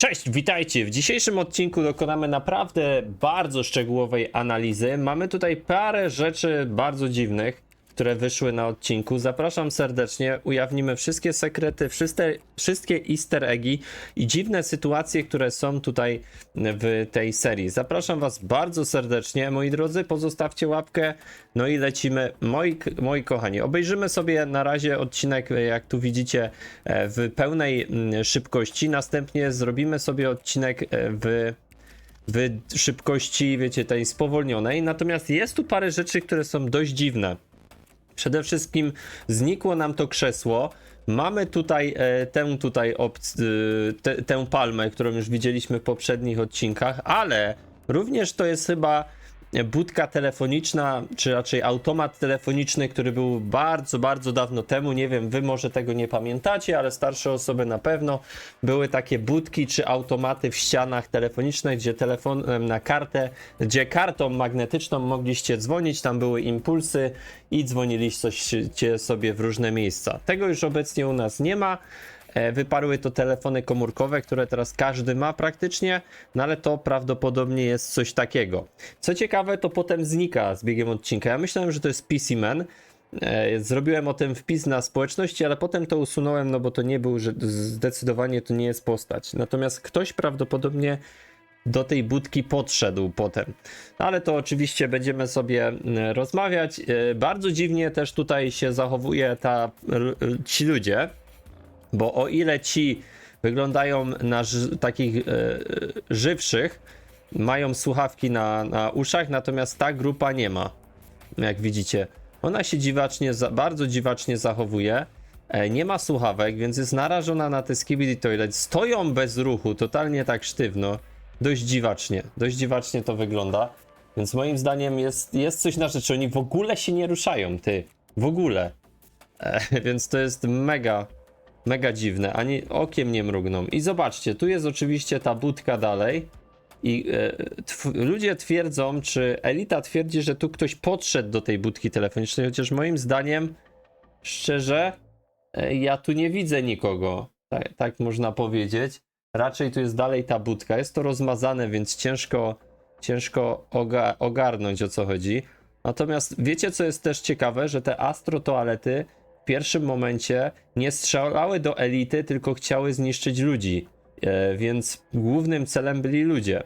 Cześć, witajcie! W dzisiejszym odcinku dokonamy naprawdę bardzo szczegółowej analizy. Mamy tutaj parę rzeczy bardzo dziwnych, które wyszły na odcinku. Zapraszam serdecznie, ujawnimy wszystkie sekrety, wszystkie, wszystkie easter eggi i dziwne sytuacje, które są tutaj w tej serii. Zapraszam was bardzo serdecznie, moi drodzy, pozostawcie łapkę, no i lecimy. Moi, moi kochani, obejrzymy sobie na razie odcinek, jak tu widzicie, e, w pełnej mm, szybkości. Następnie zrobimy sobie odcinek e, w w szybkości, wiecie, tej spowolnionej. Natomiast jest tu parę rzeczy, które są dość dziwne. Przede wszystkim znikło nam to krzesło. Mamy tutaj e, tę tutaj y, te, tę palmę, którą już widzieliśmy w poprzednich odcinkach, ale również to jest chyba budka telefoniczna, czy raczej automat telefoniczny, który był bardzo, bardzo dawno temu. Nie wiem, wy może tego nie pamiętacie, ale starsze osoby na pewno. Były takie budki czy automaty w ścianach telefonicznych, gdzie telefonem na kartę, gdzie kartą magnetyczną mogliście dzwonić, tam były impulsy i dzwoniliście sobie w różne miejsca. Tego już obecnie u nas nie ma. E, Wyparły to telefony komórkowe, które teraz każdy ma praktycznie, no ale to prawdopodobnie jest coś takiego. Co ciekawe, to potem znika z biegiem odcinka. Ja myślałem, że to jest PC Man. E, Zrobiłem o tym wpis na społeczności, ale potem to usunąłem, no bo to nie był, że zdecydowanie to nie jest postać. Natomiast ktoś prawdopodobnie do tej budki podszedł potem. No ale to oczywiście będziemy sobie rozmawiać. E, Bardzo dziwnie też tutaj się zachowuje ta, ci ludzie, bo o ile ci wyglądają na takich e, żywszych, mają słuchawki na, na uszach, natomiast ta grupa nie ma. Jak widzicie, ona się dziwacznie, bardzo dziwacznie zachowuje. E, nie ma słuchawek, więc jest narażona na te skibidi toilet. Stoją bez ruchu, totalnie tak sztywno. Dość dziwacznie, dość dziwacznie to wygląda. Więc moim zdaniem jest, jest coś na rzeczy. Oni w ogóle się nie ruszają, ty. W ogóle. E, więc to jest mega, mega dziwne. Ani okiem nie mrugną. I zobaczcie, tu jest oczywiście ta budka dalej. I e, tw- ludzie twierdzą, czy elita twierdzi, że tu ktoś podszedł do tej budki telefonicznej, chociaż moim zdaniem, szczerze, e, ja tu nie widzę nikogo. Tak, tak można powiedzieć. Raczej tu jest dalej ta budka. Jest to rozmazane, więc ciężko, ciężko oga- ogarnąć o co chodzi. Natomiast wiecie, co jest też ciekawe, że te astro toalety pierwszym momencie nie strzelały do elity, tylko chciały zniszczyć ludzi. E, więc głównym celem byli ludzie.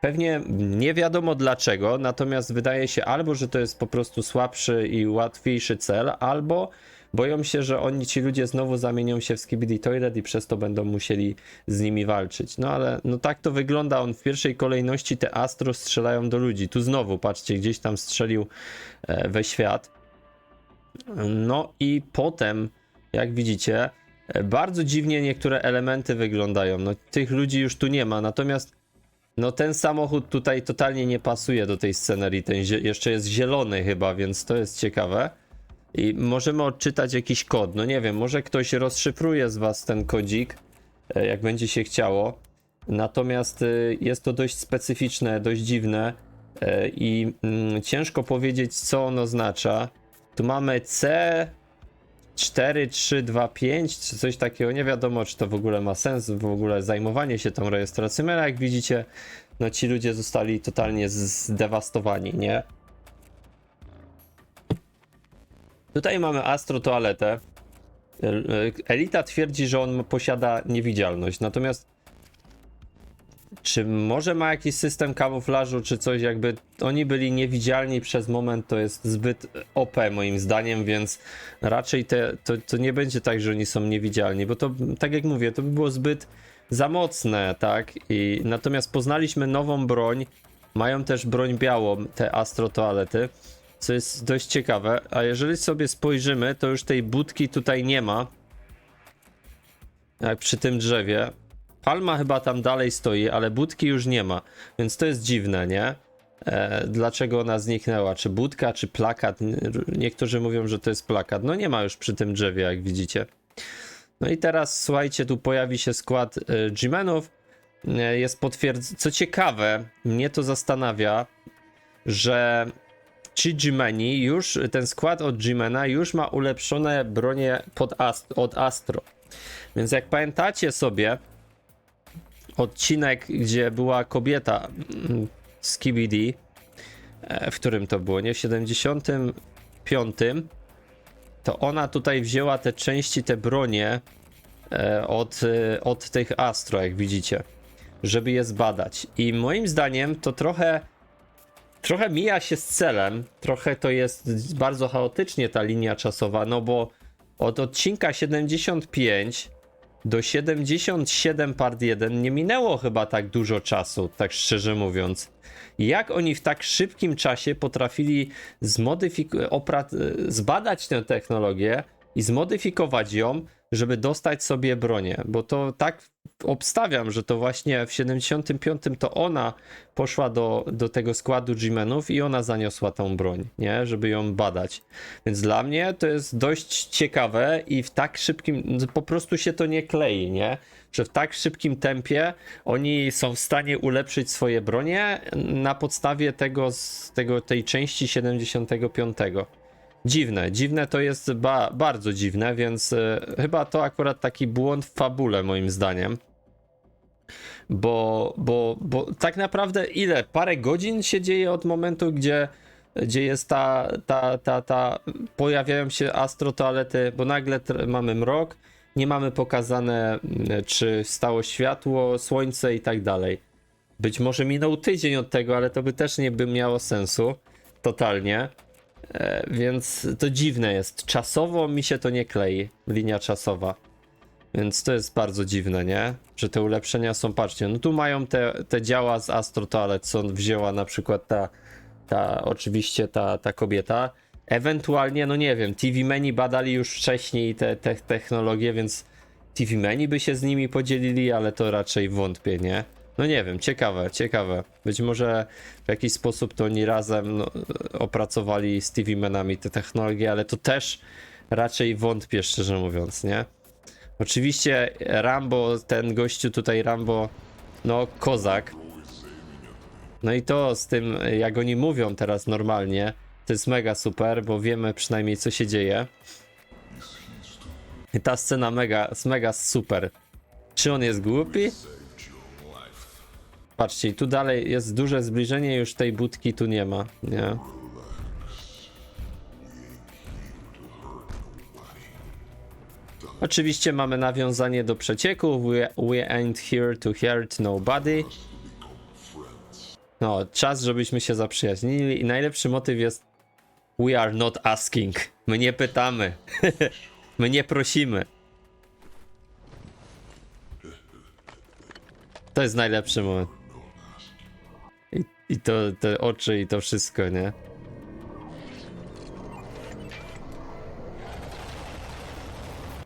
Pewnie nie wiadomo dlaczego, natomiast wydaje się albo, że to jest po prostu słabszy i łatwiejszy cel, albo boją się, że oni, ci ludzie znowu zamienią się w Skibidi Toilet i przez to będą musieli z nimi walczyć. No ale no tak to wygląda, on w pierwszej kolejności te Astro strzelają do ludzi. Tu znowu, patrzcie, gdzieś tam strzelił e, we świat. No i potem, jak widzicie, bardzo dziwnie niektóre elementy wyglądają. No tych ludzi już tu nie ma, natomiast no ten samochód tutaj totalnie nie pasuje do tej scenerii. Ten jeszcze jest zielony chyba, więc to jest ciekawe. I możemy odczytać jakiś kod. No nie wiem, może ktoś rozszyfruje z was ten kodzik, e, jak będzie się chciało. Natomiast e, jest to dość specyficzne, dość dziwne e, i mm, ciężko powiedzieć, co on oznacza. Tu mamy C 4325 czy coś takiego. Nie wiadomo, czy to w ogóle ma sens, w ogóle zajmowanie się tą rejestracją, ale jak widzicie, no ci ludzie zostali totalnie zdewastowani, nie? Tutaj mamy Astro Toaletę. El- Elita twierdzi, że on posiada niewidzialność, natomiast czy może ma jakiś system kamuflażu, czy coś jakby oni byli niewidzialni przez moment, to jest zbyt OP moim zdaniem, więc raczej te, to, to nie będzie tak, że oni są niewidzialni, bo to tak jak mówię, to by było zbyt za mocne, tak? I natomiast poznaliśmy nową broń, mają też broń białą, te Astro Toalety, co jest dość ciekawe, a jeżeli sobie spojrzymy, to już tej budki tutaj nie ma, jak przy tym drzewie. Palma chyba tam dalej stoi, ale budki już nie ma, więc to jest dziwne, nie? E, dlaczego ona zniknęła? Czy budka, czy plakat? Niektórzy mówią, że to jest plakat. No nie ma już przy tym drzewie, jak widzicie. No i teraz słuchajcie, tu pojawi się skład y, G-Menów. E, Jest potwierdzone. Co ciekawe, mnie to zastanawia, że ci G-Meni już, ten skład od G-Mena już ma ulepszone bronie pod Ast- od Astro. Więc jak pamiętacie sobie, odcinek, gdzie była kobieta mm, z KBD, e, w którym to było, nie? W 75, to ona tutaj wzięła te części, te bronie e, od, e, od tych Astro, jak widzicie, żeby je zbadać. I moim zdaniem to trochę trochę mija się z celem, trochę to jest bardzo chaotycznie ta linia czasowa, no bo od odcinka 75 do 77 part 1 nie minęło chyba tak dużo czasu, tak szczerze mówiąc. Jak oni w tak szybkim czasie potrafili zbadać tę technologię i zmodyfikować ją, żeby dostać sobie bronię? Bo to tak obstawiam, że to właśnie w 75 to ona poszła do, do tego składu G-Menów i ona zaniosła tą broń, nie? Żeby ją badać. Więc dla mnie to jest dość ciekawe i w tak szybkim, po prostu się to nie klei, nie? Że w tak szybkim tempie oni są w stanie ulepszyć swoje bronie na podstawie tego, z tego tej części 75. Dziwne, dziwne to jest ba bardzo dziwne, więc e, chyba to akurat taki błąd w fabule moim zdaniem. Bo, bo, bo tak naprawdę ile? Parę godzin się dzieje od momentu, gdzie, gdzie jest ta, ta, ta, ta, pojawiają się astrotoalety, bo nagle mamy mrok, nie mamy pokazane, czy stało światło, słońce i tak dalej. Być może minął tydzień od tego, ale to by też nie by miało sensu. Totalnie. E, więc to dziwne jest. Czasowo mi się to nie klei, linia czasowa. Więc to jest bardzo dziwne, nie? Że te ulepszenia są, patrzcie, no tu mają te, te działa z Astro Toilet, co wzięła na przykład ta, ta oczywiście ta, ta kobieta. Ewentualnie, no nie wiem, TV Menu badali już wcześniej te, te technologie, więc TV Menu by się z nimi podzielili, ale to raczej wątpię, nie? No nie wiem, ciekawe, ciekawe. Być może w jakiś sposób to oni razem no, opracowali z TV Menami te technologie, ale to też raczej wątpię, szczerze mówiąc, nie? Oczywiście Rambo, ten gościu tutaj Rambo, no kozak. No i to z tym, jak oni mówią teraz normalnie, to jest mega super, bo wiemy przynajmniej co się dzieje. I ta scena mega, mega super. Czy on jest głupi? Patrzcie, i tu dalej jest duże zbliżenie, już tej budki tu nie ma, nie? Oczywiście mamy nawiązanie do przecieku. We, we ain't here to hurt nobody. No, czas, żebyśmy się zaprzyjaźnili. I najlepszy motyw jest We are not asking. My nie pytamy. My nie prosimy. To jest najlepszy moment. I, to te oczy i to wszystko, nie?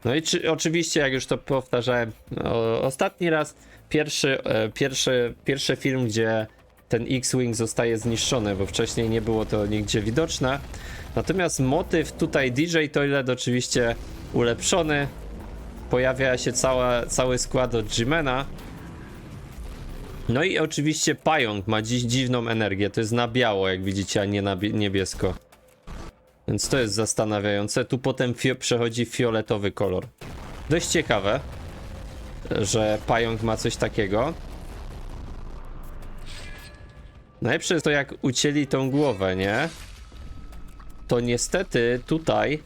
No i czy, oczywiście, jak już to powtarzałem o, ostatni raz, pierwszy, e, pierwszy, pierwszy film, gdzie ten X-Wing zostaje zniszczony, bo wcześniej nie było to nigdzie widoczne. Natomiast motyw tutaj DJ Toilet oczywiście ulepszony. Pojawia się cała, cały skład od Jimena. No i oczywiście pająk ma dziś dziwną energię. To jest na biało, jak widzicie, a nie na bie- niebiesko. Więc to jest zastanawiające. Tu potem fio przechodzi fioletowy kolor. Dość ciekawe, że pająk ma coś takiego. Najlepsze jest to, jak ucięli tą głowę, nie? To niestety tutaj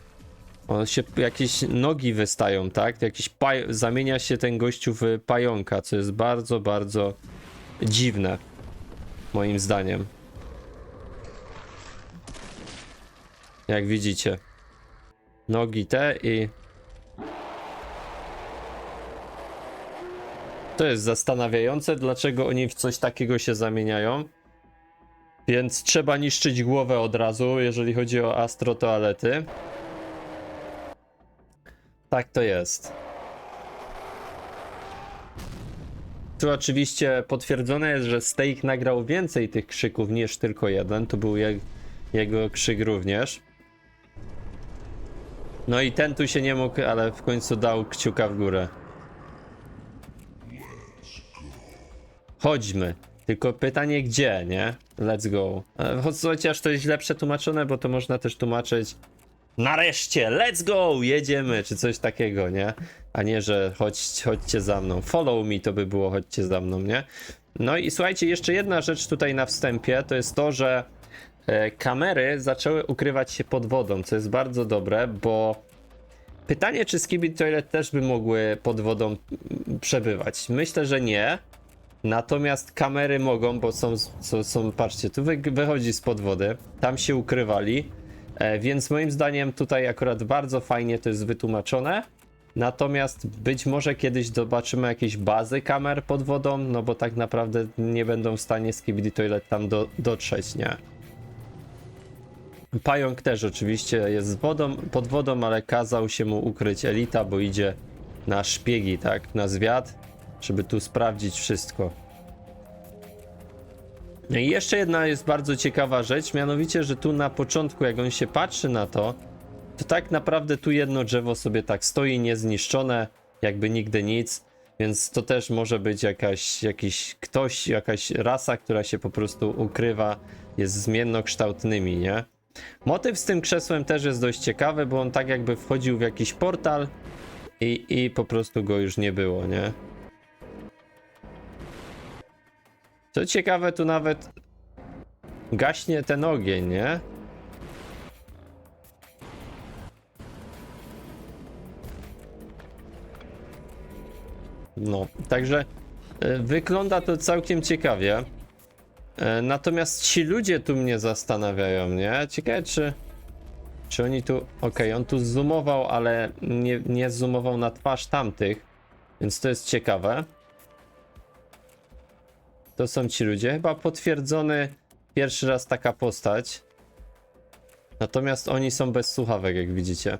on się, jakieś nogi wystają, tak? Jakiś zamienia się ten gościu w pająka, co jest bardzo, bardzo dziwne. Moim zdaniem. Jak widzicie. Nogi te i... To jest zastanawiające, dlaczego oni w coś takiego się zamieniają. Więc trzeba niszczyć głowę od razu, jeżeli chodzi o astro toalety. Tak to jest. Tu oczywiście potwierdzone jest, że Steak nagrał więcej tych krzyków niż tylko jeden. Tu był je, jego krzyk również. No i ten tu się nie mógł, ale w końcu dał kciuka w górę. Chodźmy. Tylko pytanie gdzie, nie? Let's go. E, cho- Chociaż to jest źle przetłumaczone, bo to można też tłumaczyć nareszcie, let's go, jedziemy, czy coś takiego, nie? A nie, że chodź, chodźcie za mną, follow me to by było, chodźcie za mną, nie? No i słuchajcie, jeszcze jedna rzecz tutaj na wstępie, to jest to, że e, kamery zaczęły ukrywać się pod wodą, co jest bardzo dobre, bo pytanie, czy Skibidi Toilet też by mogły pod wodą przebywać? Myślę, że nie. Natomiast kamery mogą, bo są, są, są patrzcie, tu wy, wychodzi spod wody, tam się ukrywali, więc moim zdaniem tutaj akurat bardzo fajnie to jest wytłumaczone. Natomiast być może kiedyś zobaczymy jakieś bazy kamer pod wodą, no bo tak naprawdę nie będą w stanie Skibidi Toilet tam do, dotrzeć, nie? Pająk też oczywiście jest wodą, pod wodą, ale kazał się mu ukryć Elita, bo idzie na szpiegi, tak, na zwiat, żeby tu sprawdzić wszystko. No i jeszcze jedna jest bardzo ciekawa rzecz, mianowicie, że tu na początku, jak on się patrzy na to, to tak naprawdę tu jedno drzewo sobie tak stoi niezniszczone, jakby nigdy nic, więc to też może być jakaś, jakiś ktoś, jakaś rasa, która się po prostu ukrywa, jest zmiennokształtnymi, nie? Motyw z tym krzesłem też jest dość ciekawy, bo on tak jakby wchodził w jakiś portal i, i po prostu go już nie było, nie? Co ciekawe, tu nawet gaśnie ten ogień, nie? No, także e, wygląda to całkiem ciekawie. E, Natomiast ci ludzie tu mnie zastanawiają, nie? Ciekawe, czy, czy oni tu. Okej, on tu zoomował, ale nie, nie zoomował na twarz tamtych, więc to jest ciekawe. To są ci ludzie. Chyba potwierdzony pierwszy raz taka postać. Natomiast oni są bez słuchawek, jak widzicie.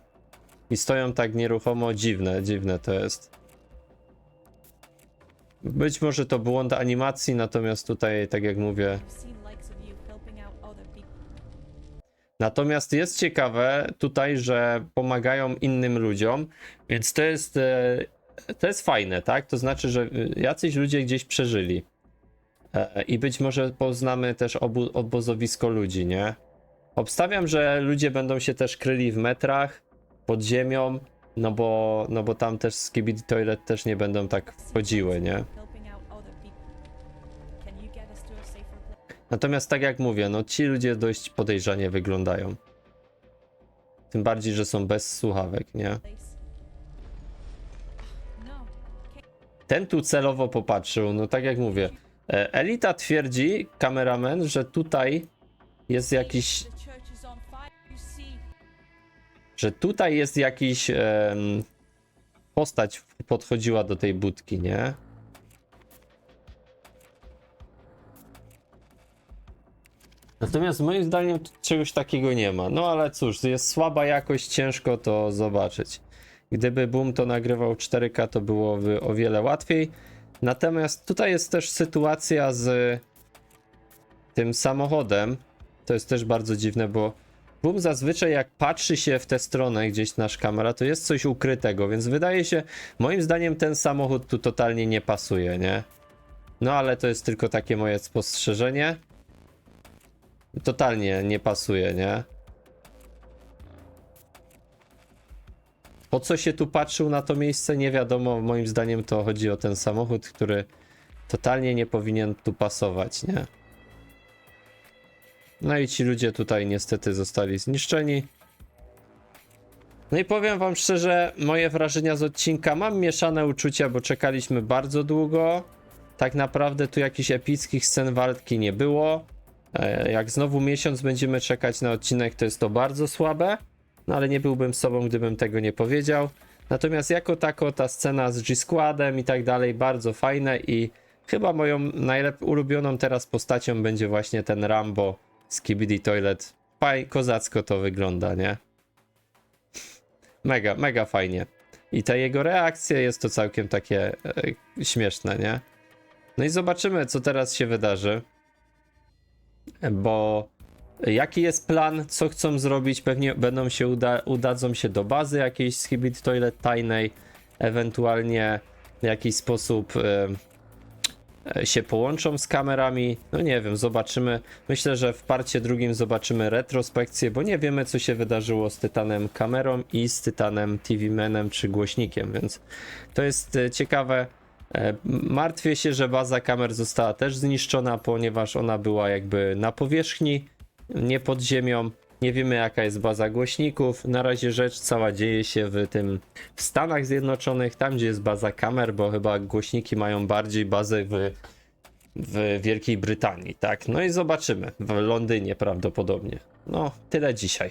I stoją tak nieruchomo. Dziwne, dziwne to jest. Być może to błąd animacji, natomiast tutaj, tak jak mówię. Natomiast jest ciekawe tutaj, że pomagają innym ludziom, więc to jest, e, to jest fajne, tak? To znaczy, że e, jacyś ludzie gdzieś przeżyli. E, I być może poznamy też obu, obozowisko ludzi, nie? Obstawiam, że ludzie będą się też kryli w metrach, pod ziemią, no bo, no bo tam też Skibidi Toilet też nie będą tak wchodziły, nie? Natomiast tak jak mówię, no ci ludzie dość podejrzanie wyglądają. Tym bardziej, że są bez słuchawek, nie? Ten tu celowo popatrzył, no tak jak mówię. E, Elita twierdzi, kameramen, że tutaj jest jakiś, że tutaj jest jakiś em, postać podchodziła do tej budki, nie? Natomiast moim zdaniem czegoś takiego nie ma. No ale cóż, jest słaba jakość, ciężko to zobaczyć. Gdyby Boom to nagrywał 4K, to byłoby o wiele łatwiej. Natomiast tutaj jest też sytuacja z tym samochodem. To jest też bardzo dziwne, bo Boom zazwyczaj jak patrzy się w tę stronę gdzieś nasz kamera, to jest coś ukrytego, więc wydaje się, moim zdaniem ten samochód tu totalnie nie pasuje, nie? No ale to jest tylko takie moje spostrzeżenie. Totalnie nie pasuje, nie? Po co się tu patrzył na to miejsce, nie wiadomo. Moim zdaniem to chodzi o ten samochód, który totalnie nie powinien tu pasować, nie? No i ci ludzie tutaj niestety zostali zniszczeni. No i powiem wam szczerze, moje wrażenia z odcinka mam mieszane uczucia, bo czekaliśmy bardzo długo. Tak naprawdę tu jakichś epickich scen walki nie było. E, Jak znowu miesiąc będziemy czekać na odcinek, to jest to bardzo słabe. No ale nie byłbym sobą, gdybym tego nie powiedział. Natomiast jako tako ta scena z G-Składem i tak dalej bardzo fajne i chyba moją najlepiej ulubioną teraz postacią będzie właśnie ten Rambo z Kibidi Toilet. Faj, kozacko to wygląda, nie? Mega, mega fajnie. I ta jego reakcja jest to całkiem takie e, śmieszne, nie? No i zobaczymy, co teraz się wydarzy. Bo jaki jest plan, co chcą zrobić? Pewnie będą się uda, udadzą się do bazy jakiejś z Hibit Toilet tajnej, ewentualnie w jakiś sposób e, się połączą z kamerami. No nie wiem, zobaczymy. Myślę, że w parcie drugim zobaczymy retrospekcję, bo nie wiemy, co się wydarzyło z Tytanem kamerą i z Tytanem TV Manem czy głośnikiem, więc to jest e, ciekawe. Martwię się, że baza kamer została też zniszczona, ponieważ ona była jakby na powierzchni, nie pod ziemią. Nie wiemy jaka jest baza głośników. Na razie rzecz cała dzieje się w tym w Stanach Zjednoczonych, tam gdzie jest baza kamer, bo chyba głośniki mają bardziej bazę w, w Wielkiej Brytanii, tak? No i zobaczymy. W Londynie prawdopodobnie. No, tyle dzisiaj.